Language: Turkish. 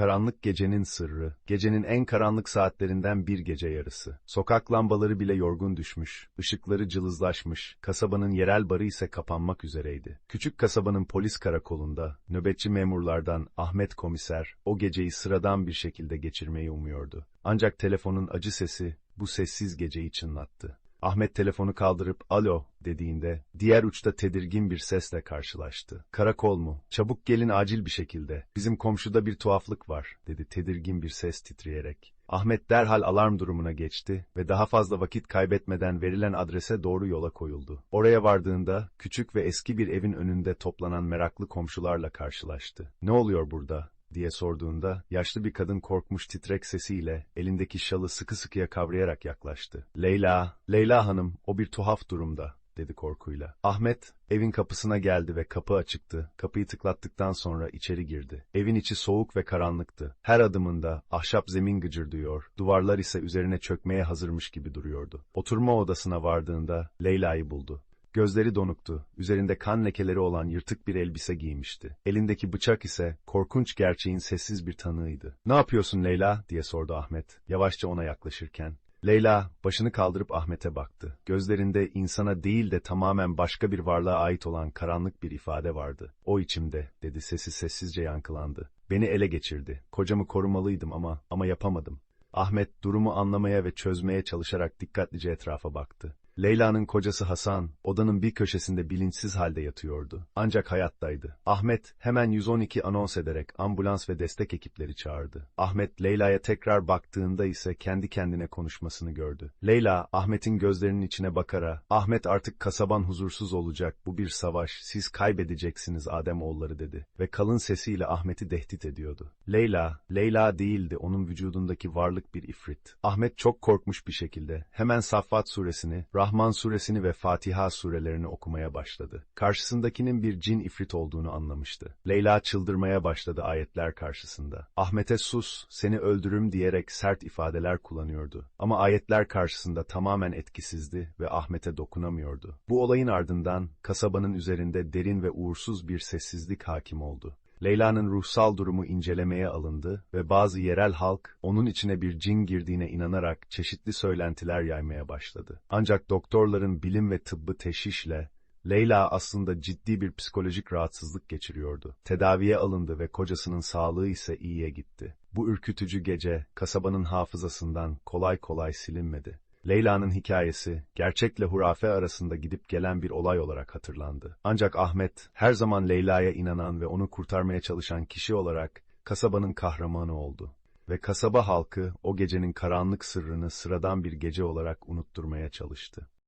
Karanlık gecenin sırrı, gecenin en karanlık saatlerinden bir gece yarısı. Sokak lambaları bile yorgun düşmüş, ışıkları cılızlaşmış, kasabanın yerel barı ise kapanmak üzereydi. Küçük kasabanın polis karakolunda, nöbetçi memurlardan Ahmet komiser, o geceyi sıradan bir şekilde geçirmeyi umuyordu. Ancak telefonun acı sesi, bu sessiz geceyi çınlattı. Ahmet telefonu kaldırıp alo dediğinde diğer uçta tedirgin bir sesle karşılaştı. Karakol mu? Çabuk gelin acil bir şekilde. Bizim komşuda bir tuhaflık var dedi tedirgin bir ses titreyerek. Ahmet derhal alarm durumuna geçti ve daha fazla vakit kaybetmeden verilen adrese doğru yola koyuldu. Oraya vardığında küçük ve eski bir evin önünde toplanan meraklı komşularla karşılaştı. Ne oluyor burada? Diye sorduğunda, yaşlı bir kadın korkmuş titrek sesiyle, elindeki şalı sıkı sıkıya kavrayarak yaklaştı. Leyla, Leyla hanım, o bir tuhaf durumda, dedi korkuyla. Ahmet, evin kapısına geldi ve kapı açıktı. Kapıyı tıklattıktan sonra içeri girdi. Evin içi soğuk ve karanlıktı. Her adımında ahşap zemin gıcırdıyor, duvarlar ise üzerine çökmeye hazırmış gibi duruyordu. Oturma odasına vardığında Leyla'yı buldu. Gözleri donuktu, üzerinde kan lekeleri olan yırtık bir elbise giymişti. Elindeki bıçak ise korkunç gerçeğin sessiz bir tanığıydı. ''Ne yapıyorsun Leyla?'' diye sordu Ahmet, yavaşça ona yaklaşırken. Leyla, başını kaldırıp Ahmet'e baktı. Gözlerinde insana değil de tamamen başka bir varlığa ait olan karanlık bir ifade vardı. ''O içimde'' dedi sesi sessizce yankılandı. ''Beni ele geçirdi. Kocamı korumalıydım ama, ama yapamadım.'' Ahmet durumu anlamaya ve çözmeye çalışarak dikkatlice etrafa baktı. Leyla'nın kocası Hasan, odanın bir köşesinde bilinçsiz halde yatıyordu. Ancak hayattaydı. Ahmet, hemen 112 anons ederek ambulans ve destek ekipleri çağırdı. Ahmet, Leyla'ya tekrar baktığında ise kendi kendine konuşmasını gördü. Leyla, Ahmet'in gözlerinin içine bakara, Ahmet artık kasaban huzursuz olacak, bu bir savaş, siz kaybedeceksiniz Ademoğulları dedi. Ve kalın sesiyle Ahmet'i tehdit ediyordu. Leyla, Leyla değildi, onun vücudundaki varlık bir ifrit. Ahmet çok korkmuş bir şekilde, hemen Saffat suresini, Rahman suresini ve Fatiha surelerini okumaya başladı. Karşısındakinin bir cin ifrit olduğunu anlamıştı. Leyla çıldırmaya başladı ayetler karşısında. Ahmet'e sus, seni öldürürüm diyerek sert ifadeler kullanıyordu. Ama ayetler karşısında tamamen etkisizdi ve Ahmet'e dokunamıyordu. Bu olayın ardından kasabanın üzerinde derin ve uğursuz bir sessizlik hakim oldu. Leyla'nın ruhsal durumu incelemeye alındı ve bazı yerel halk onun içine bir cin girdiğine inanarak çeşitli söylentiler yaymaya başladı. Ancak doktorların bilim ve tıbbı teşhişle Leyla aslında ciddi bir psikolojik rahatsızlık geçiriyordu. Tedaviye alındı ve kocasının sağlığı ise iyiye gitti. Bu ürkütücü gece kasabanın hafızasından kolay kolay silinmedi. Leyla'nın hikayesi, gerçekle hurafe arasında gidip gelen bir olay olarak hatırlandı. Ancak Ahmet, her zaman Leyla'ya inanan ve onu kurtarmaya çalışan kişi olarak kasabanın kahramanı oldu. Ve kasaba halkı o gecenin karanlık sırrını sıradan bir gece olarak unutturmaya çalıştı.